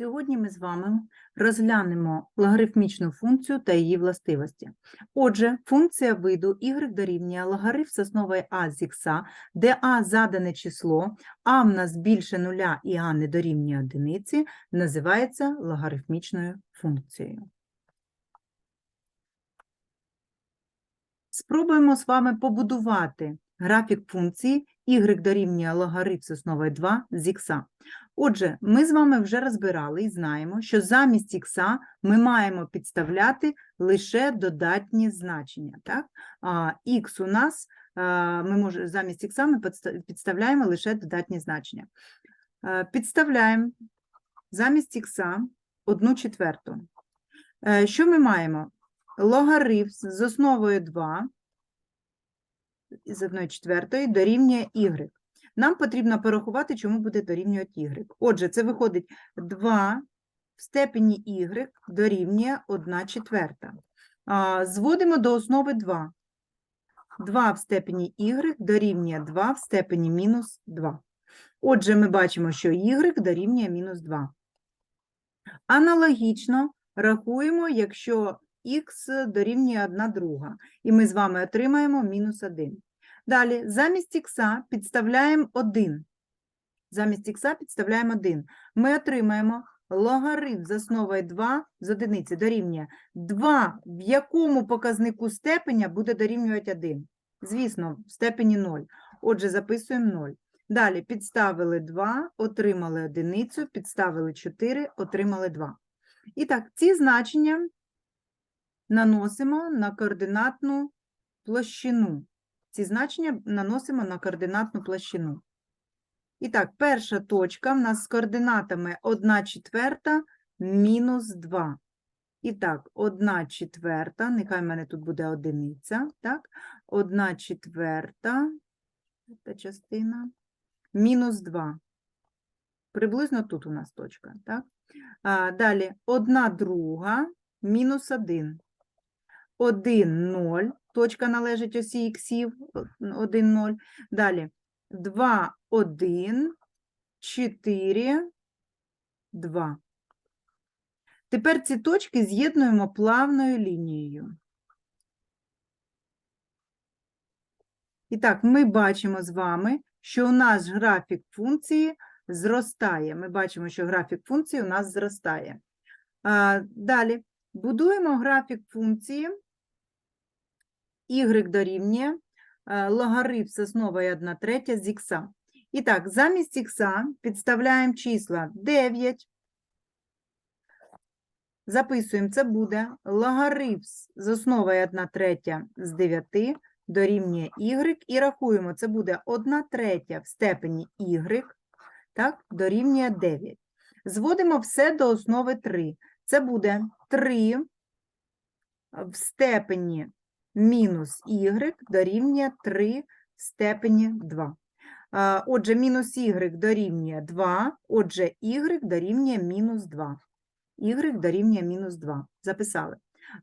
Сьогодні ми з вами розглянемо логарифмічну функцію та її властивості. Отже, функція виду y дорівнює логарифм з основою а з х, де а задане число, а в нас більше нуля і а не дорівнює одиниці, називається логарифмічною функцією. Спробуємо з вами побудувати графік функції y дорівнює логарифм з основою 2 з х. Отже, ми з вами вже розбирали і знаємо, що замість х ми маємо підставляти лише додатні значення. Так? А х у нас ми може, замість х ми підставляємо лише додатні значення. Е, Підставляємо замість х 1 четверту. Е, Що ми маємо? Логарифм з основою 2 з 1 четвертої дорівнює y. Нам потрібно порахувати, чому буде дорівнювати y. Отже, це виходить 2 в степені y дорівнює 1 четверта. Зводимо до основи 2. 2 в степені y дорівнює 2 в степені мінус 2. Отже, ми бачимо, що y дорівнює мінус 2. Аналогічно рахуємо, якщо х дорівнює 1 друга, і ми з вами отримаємо мінус 1. Далі, замість х підставляємо 1. Замість х підставляємо 1. Ми отримаємо логарифм з основою 2 з одиниці дорівнює 2, в якому показнику степеня буде дорівнювати 1. Звісно, в степені 0. Отже, записуємо 0. Далі підставили 2, отримали одиницю, підставили 4, отримали 2. І так, ці значення наносимо на координатну площину. Ці значення наносимо на координатну площину. І так, перша точка в нас з координатами 1 четверта мінус 2. І так, 1 четверта, нехай в мене тут буде одиниця, так? 1 четверта, та частина, мінус 2. Приблизно тут у нас точка, так? А, далі, 1 друга, мінус 1. 1, 0, точка належить осі іксів, 1, 0. Далі 2, 1, 4, 2. Тепер ці точки з'єднуємо плавною лінією. І так, ми бачимо з вами, що у нас графік функції зростає. Ми бачимо, що графік функції у нас зростає. А, далі будуємо графік функції y дорівнює е, логарифм з основою 1 третя з х. І так, замість х підставляємо числа 9. Записуємо, це буде логарифм з основою 1 третя з 9 дорівнює y. І рахуємо, це буде 1 третя в степені y, так, дорівнює 9. Зводимо все до основи 3. Це буде 3 в степені мінус y дорівнює 3 в степені 2. Отже, мінус y дорівнює 2, отже, y дорівнює мінус 2. y дорівнює мінус 2. Записали.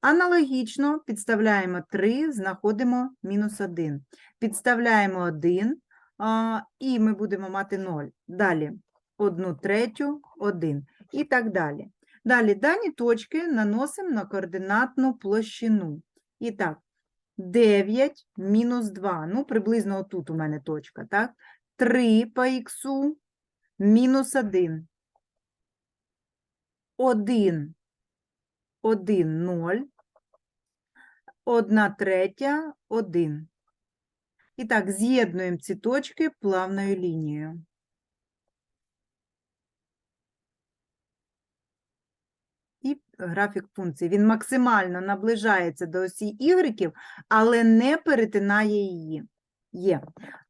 Аналогічно підставляємо 3, знаходимо мінус 1. Підставляємо 1, і ми будемо мати 0. Далі 1 третю, 1 і так далі. Далі дані точки наносимо на координатну площину. І так, 9 мінус 2, ну, приблизно отут у мене точка, так? 3 по х мінус 1. 1, 1, 0. 1 третя, 1. І так, з'єднуємо ці точки плавною лінією. І графік функції. Він максимально наближається до осі y, але не перетинає її. Є.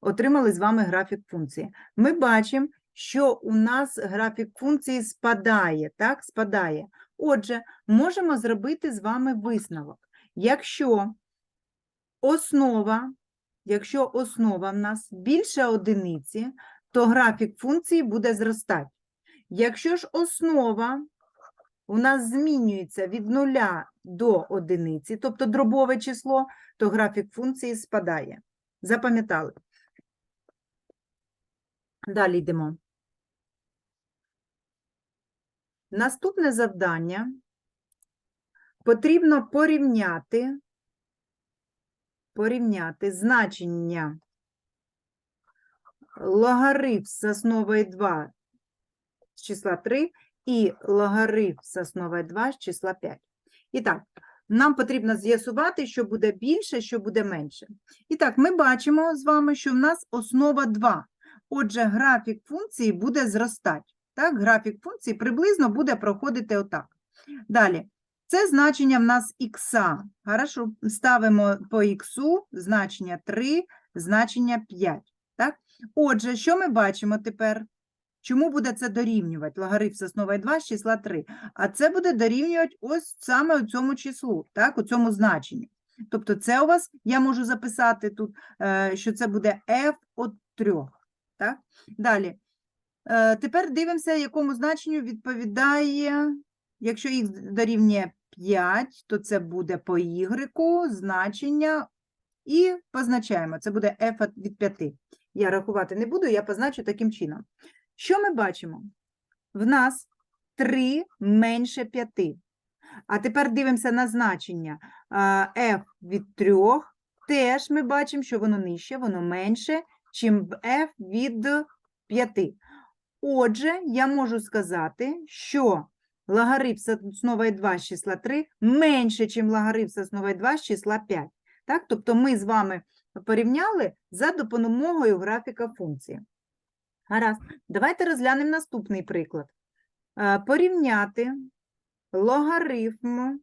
Отримали з вами графік функції. Ми бачимо, що у нас графік функції спадає, так, спадає. Отже, можемо зробити з вами висновок. Якщо основа, якщо основа в нас більше одиниці, то графік функції буде зростати. Якщо ж основа у нас змінюється від нуля до одиниці, тобто дробове число, то графік функції спадає. Запам'ятали. Далі йдемо. Наступне завдання потрібно порівняти, порівняти значення логарифм з основою 2 з числа 3 і логарифм з основою 2 з числа 5. І так, нам потрібно з'ясувати, що буде більше, що буде менше. І так, ми бачимо з вами, що в нас основа 2. Отже, графік функції буде зростати. Так, графік функції приблизно буде проходити отак. Далі, це значення в нас х. Хорошо, ставимо по х значення 3, значення 5. Так? Отже, що ми бачимо тепер? Чому буде це дорівнювати? Логарифм з основою 2 з числа 3. А це буде дорівнювати ось саме у цьому числу, так, у цьому значенні. Тобто це у вас, я можу записати тут, е, що це буде f от 3. Так? Далі. Е, Тепер дивимося, якому значенню відповідає, якщо х дорівнює 5, то це буде по y значення і позначаємо, це буде f від 5. Я рахувати не буду, я позначу таким чином. Що ми бачимо? В нас 3 менше 5. А тепер дивимося на значення f від 3. Теж ми бачимо, що воно нижче, воно менше, чим f від 5. Отже, я можу сказати, що логарифм з основою 2 з числа 3 менше, чим логарифм з основою 2 з числа 5. Так? Тобто ми з вами порівняли за допомогою графіка функції. Гаразд. Давайте розглянемо наступний приклад. Е, Порівняти логарифм,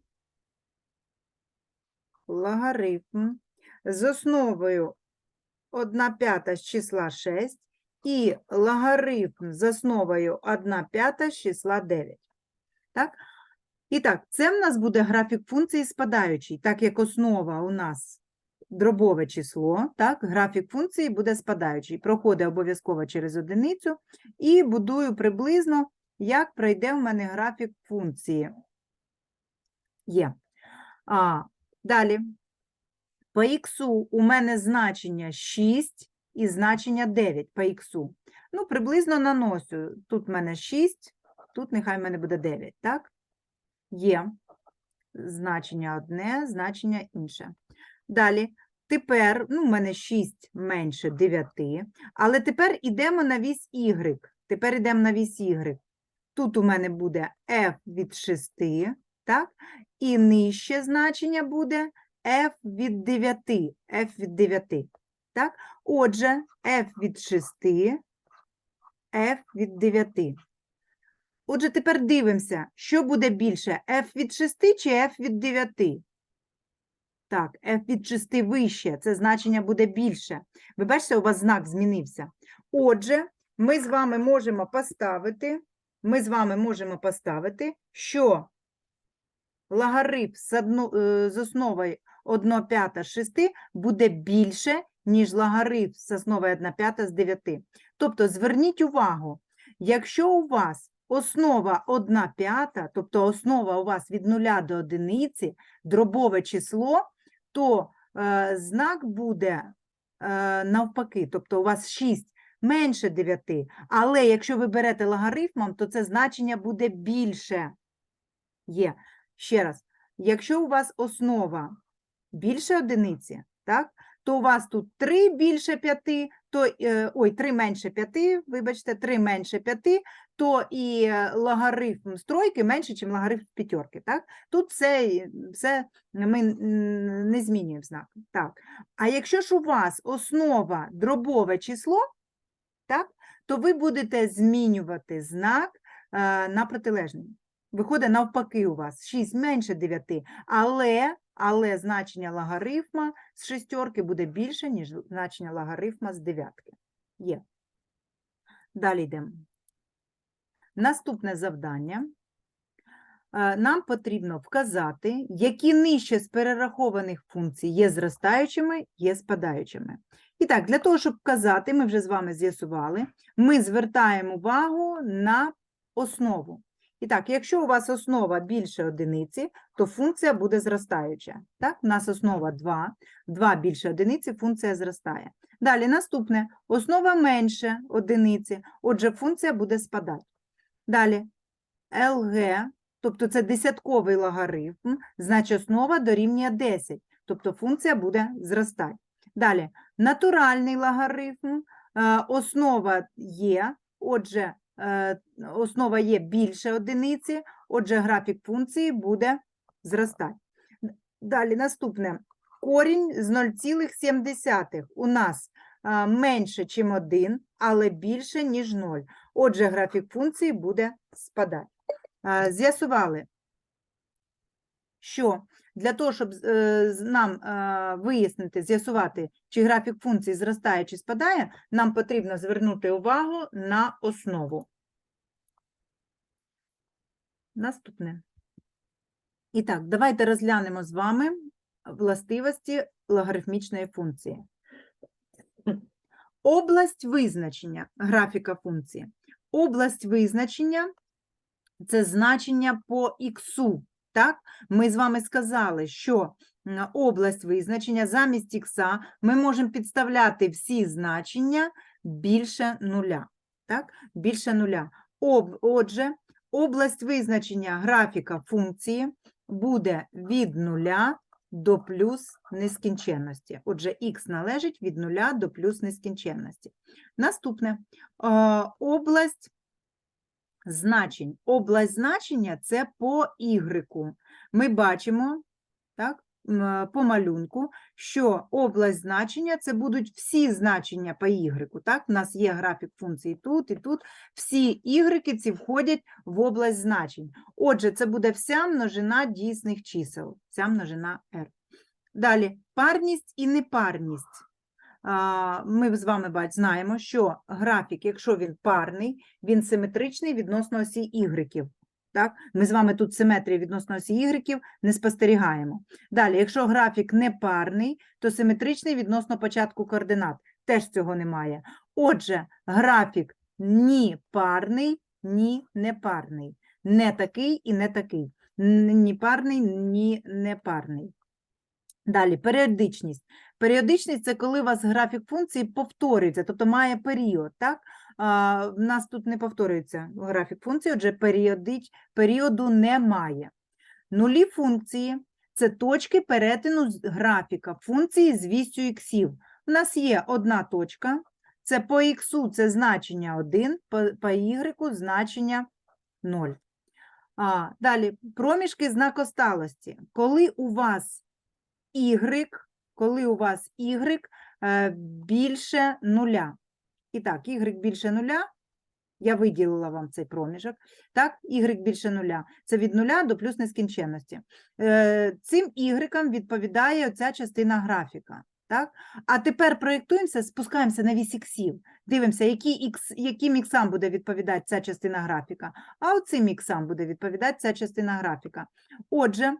логарифм з основою 1 п'ята з числа 6 і логарифм з основою 1 п'ята з числа 9. Так? І так, це в нас буде графік функції спадаючий, так як основа у нас дробове число, так, графік функції буде спадаючий. Проходить обов'язково через одиницю і будую приблизно, як пройде в мене графік функції. Є. А, далі. По х у мене значення 6 і значення 9 по х. Ну, приблизно наносю. Тут в мене 6, тут нехай в мене буде 9, так? Є значення одне, значення інше. Далі, тепер, ну, в мене 6 менше 9, але тепер йдемо на вісь y. Тепер йдемо на вісь y. Тут у мене буде f від 6, так? І нижче значення буде f від 9, f від 9. Так? Отже, f від 6, f від 9. Отже, тепер дивимося, що буде більше, f від 6 чи f від 9? Так, f від 6 вище, це значення буде більше. Ви бачите, у вас знак змінився. Отже, ми з вами можемо поставити, ми з вами можемо поставити, що логарифм з, е, з основою 1 п'ята з 6 буде більше, ніж логарифм з основою 1 п'ята з 9. Тобто, зверніть увагу, якщо у вас основа 1 п'ята, тобто основа у вас від 0 до 1, дробове число, то е, знак буде е, навпаки, тобто у вас 6 менше 9, але якщо ви берете логарифмом, то це значення буде більше. Є. Ще раз, якщо у вас основа більше одиниці, так, то у вас тут 3 більше 5, то, е, ой, 3 менше 5, вибачте, 3 менше 5, то і е, логарифм з тройки менше, ніж логарифм п'ятерки. Так? Тут все, все ми не змінюємо знак. Так. А якщо ж у вас основа дробове число, так, то ви будете змінювати знак е, на протилежний. Виходить навпаки у вас 6 менше 9, але, але значення логарифма з шестерки буде більше, ніж значення логарифма з дев'ятки. Є. Далі йдемо. Наступне завдання. Е, Нам потрібно вказати, які нижче з перерахованих функцій є зростаючими, є спадаючими. І так, для того, щоб вказати, ми вже з вами з'ясували, ми звертаємо увагу на основу. І так, якщо у вас основа більше одиниці, то функція буде зростаюча. Так, у нас основа 2, 2 більше одиниці, функція зростає. Далі наступне, основа менше одиниці, отже, функція буде спадати. Далі, LG, тобто це десятковий логарифм, значить основа дорівнює 10, тобто функція буде зростати. Далі, натуральний логарифм, е, основа є, отже, е, основа є більше одиниці, отже, графік функції буде зростати. Далі, наступне. Корінь з 0,7 у нас менше, ніж 1, але більше, ніж 0. Отже, графік функції буде спадати. З'ясували, що для того, щоб е, нам е, вияснити, з'ясувати, чи графік функції зростає чи спадає, нам потрібно звернути увагу на основу. Наступне. І так, давайте розглянемо з вами властивості логарифмічної функції. Область визначення графіка функції. Область визначення це значення по іксу. Так? Ми з вами сказали, що область визначення замість ікса ми можемо підставляти всі значення більше нуля. Так? Більше нуля. Об, отже, область визначення графіка функції буде від нуля до плюс нескінченності. Отже, х належить від нуля до плюс нескінченності. Наступне. Е, Область значень. Область значення – це по y. Ми бачимо так, по малюнку, що область значення – це будуть всі значення по y. Так? У нас є графік функції тут і тут. Всі y ці входять в область значень. Отже, це буде вся множина дійсних чисел, вся множина r. Далі, парність і непарність. Ми з вами знаємо, що графік, якщо він парний, він симетричний відносно осі y. Так? Ми з вами тут симетрії відносно осі y не спостерігаємо. Далі, якщо графік непарний, то симетричний відносно початку координат. Теж цього немає. Отже, графік ні парний, ні непарний. Не такий і не такий. Ні парний, ні непарний. Далі, періодичність. Періодичність це коли у вас графік функції повторюється, тобто має період. Так? В нас тут не повторюється графік функції, отже, періодич, періоду немає. Нулі функції це точки перетину графіка функції з вістю іксів. У нас є одна точка, це по іксу це значення 1, по, y значення 0. А, далі, проміжки знакосталості. Коли у вас y, коли у вас y е, більше нуля. І так, y більше нуля, я виділила вам цей проміжок, так, y більше нуля, це від нуля до плюс нескінченності. Е, Цим y відповідає ця частина графіка. Так? А тепер проєктуємося, спускаємося на вісь іксів, дивимося, які ікс, яким іксам буде відповідати ця частина графіка, а оцим іксам буде відповідати ця частина графіка. Отже,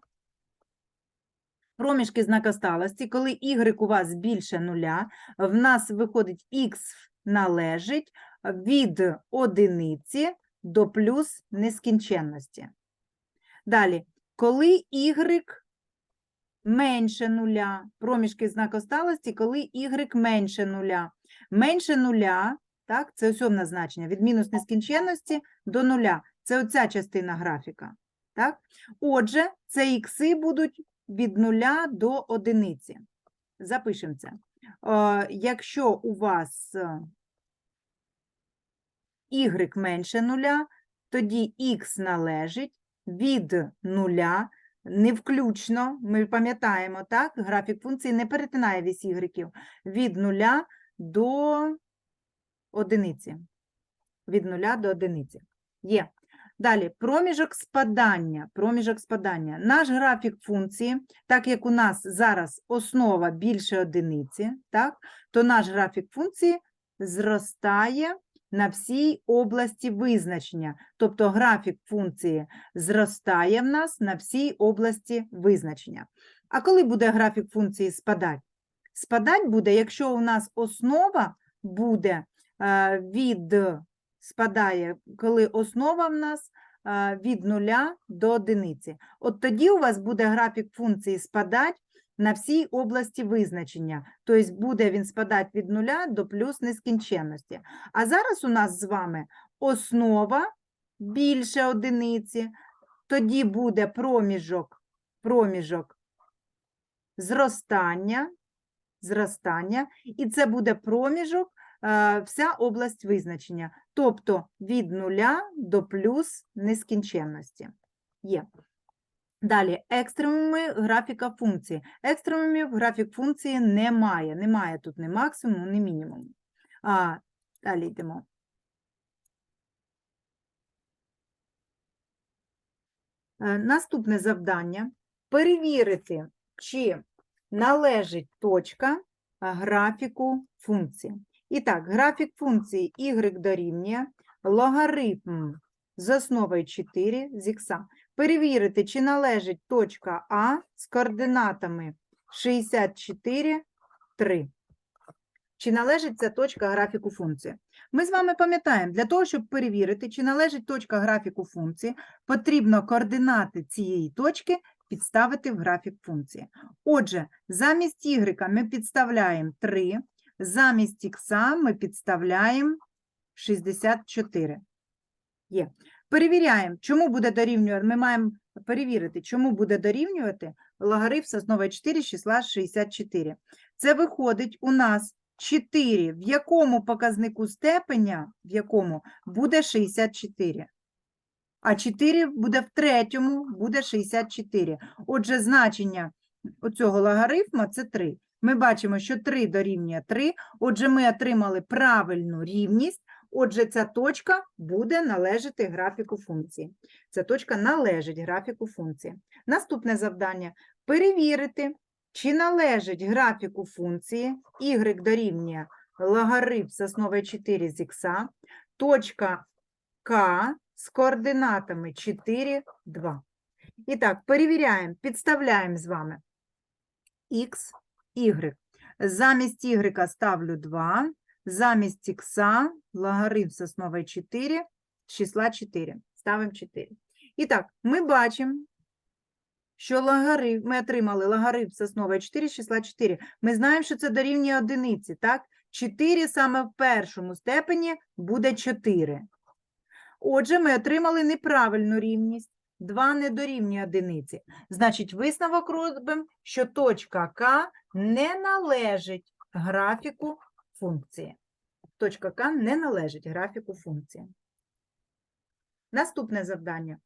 проміжки знакосталості, коли y у вас більше нуля, в нас виходить x належить від одиниці до плюс нескінченності. Далі, коли y менше нуля, проміжки знакосталості, коли y менше нуля. Менше нуля, так, це осьомне значення, від мінус нескінченності до нуля. Це оця частина графіка. Так? Отже, це ікси будуть від нуля до одиниці. Запишемо це. Е, Якщо у вас y менше нуля, тоді x належить від нуля, не включно, ми пам'ятаємо, так, графік функції не перетинає вісь y, від нуля до одиниці. Від нуля до одиниці. Є. Далі, проміжок спадання. Проміжок спадання. Наш графік функції, так як у нас зараз основа більше одиниці, так, то наш графік функції зростає на всій області визначення. Тобто графік функції зростає в нас на всій області визначення. А коли буде графік функції спадати? Спадать буде, якщо у нас основа буде е, від спадає, коли основа в нас е, від нуля до одиниці. От тоді у вас буде графік функції спадать на всій області визначення. Тобто буде він спадати від нуля до плюс нескінченності. А зараз у нас з вами основа більше одиниці, тоді буде проміжок, проміжок зростання, зростання, і це буде проміжок, е, вся область визначення, тобто від нуля до плюс нескінченності. Є. Далі, екстремуми графіка функції. Екстремумів графік функції немає. Немає тут ні максимуму, ні мінімуму. А, далі йдемо. Е, Наступне завдання перевірити, чи належить точка графіку функції. І так, графік функції y дорівнює логарифм з основою 4 з х. Перевірити, чи належить точка А з координатами 64, 3. Чи належить ця точка графіку функції? Ми з вами пам'ятаємо, для того, щоб перевірити, чи належить точка графіку функції, потрібно координати цієї точки підставити в графік функції. Отже, замість y ми підставляємо 3, замість х ми підставляємо 64. Є. Перевіряємо, чому буде дорівнювати. Ми маємо перевірити, чому буде дорівнювати логарифм з 4 з числа 64. Це виходить у нас 4, в якому показнику степеня, в якому буде 64. А 4 буде в третьому, буде 64. Отже, значення оцього логарифма це 3. Ми бачимо, що 3 дорівнює 3. Отже, ми отримали правильну рівність. Отже, ця точка буде належати графіку функції. Ця точка належить графіку функції. Наступне завдання – перевірити, чи належить графіку функції y дорівнює логарифм з основою 4 з х, точка К з координатами 4, 2. І так, перевіряємо, підставляємо з вами х, y. Замість y ставлю 2, замість х логарифм з основою 4, з числа 4. Ставимо 4. І так, ми бачимо, що логарифм, ми отримали логарифм з основою 4 з числа 4. Ми знаємо, що це дорівнює одиниці, так? 4 саме в першому степені буде 4. Отже, ми отримали неправильну рівність. 2 не дорівнює одиниці. Значить, висновок робимо, що точка К не належить графіку функції. Точка К не належить графіку функції. Наступне завдання.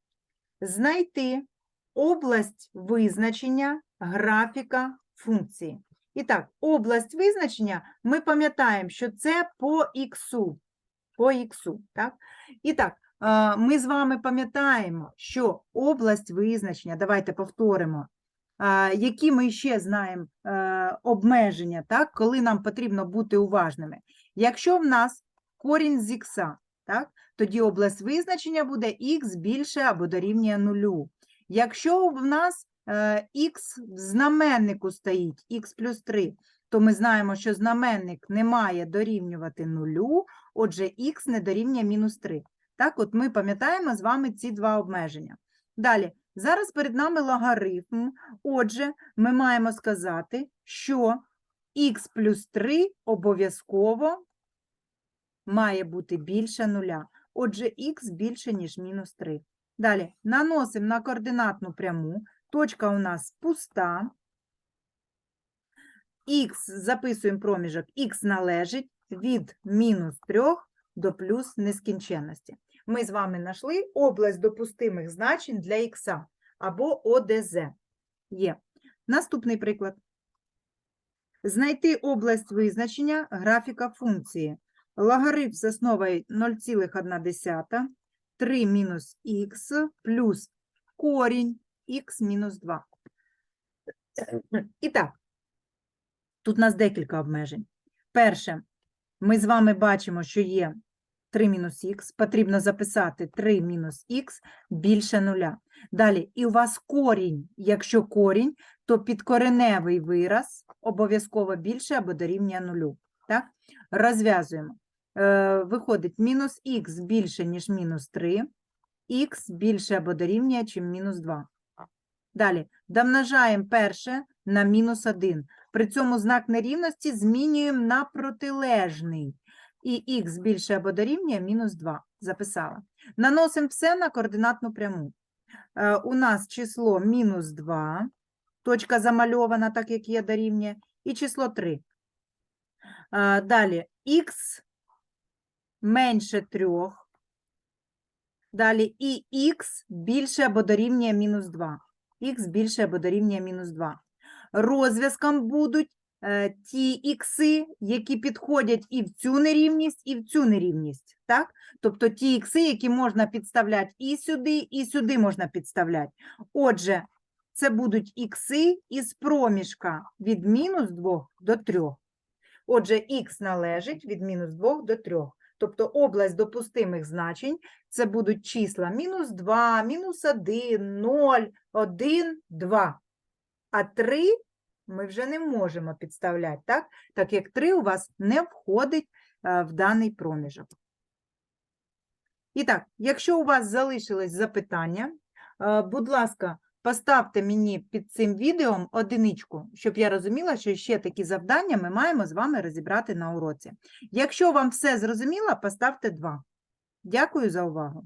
Знайти область визначення графіка функції. І так, область визначення ми пам'ятаємо, що це по х. По х, так? І так, е, ми з вами пам'ятаємо, що область визначення, давайте повторимо, які ми ще знаємо е, обмеження, так, коли нам потрібно бути уважними. Якщо в нас корінь з х, так, тоді область визначення буде х більше або дорівнює нулю. Якщо в нас х в знаменнику стоїть х плюс 3, то ми знаємо, що знаменник не має дорівнювати нулю, отже, х не дорівнює мінус 3. Так, от ми пам'ятаємо з вами ці два обмеження. Далі, зараз перед нами логарифм. Отже, ми маємо сказати, що х плюс 3 обов'язково має бути більше нуля. Отже, х більше, ніж мінус 3. Далі, наносимо на координатну пряму. Точка у нас пуста. Х, записуємо проміжок, х належить від мінус 3 до плюс нескінченності. Ми з вами знайшли область допустимих значень для х або ОДЗ. Є. Наступний приклад. Знайти область визначення графіка функції. Логарифм з основою 0,1, 3 мінус х плюс корінь х мінус 2. І так, тут у нас декілька обмежень. Перше, ми з вами бачимо, що є 3 мінус х, потрібно записати 3 мінус х більше нуля. Далі, і у вас корінь, якщо корінь, то підкореневий вираз обов'язково більше або дорівнює нулю. Так? Розв'язуємо. Е, виходить, мінус х більше, ніж мінус 3, х більше або дорівнює, чим мінус 2. Далі, домножаємо перше на мінус 1. При цьому знак нерівності змінюємо на протилежний. І х більше або дорівнює мінус 2. Записала. Наносимо все на координатну пряму. Е, У нас число мінус 2, точка замальована, так як є дорівнює, і число 3. Е, Далі х менше 3. Далі і х більше або дорівнює мінус 2. х більше або дорівнює мінус 2. Розв'язком будуть ті ікси, які підходять і в цю нерівність, і в цю нерівність. Так? Тобто ті ікси, які можна підставляти і сюди, і сюди можна підставляти. Отже, це будуть ікси із проміжка від мінус 2 до 3. Отже, х належить від мінус 2 до 3. Тобто область допустимих значень це будуть числа мінус 2, мінус 1, 0, 1, 2. А 3 ми вже не можемо підставляти, так? так як 3 у вас не входить е, в даний проміжок. І так, якщо у вас залишились запитання, е, будь ласка, поставте мені під цим відео одиничку, щоб я розуміла, що ще такі завдання ми маємо з вами розібрати на уроці. Якщо вам все зрозуміло, поставте 2. Дякую за увагу.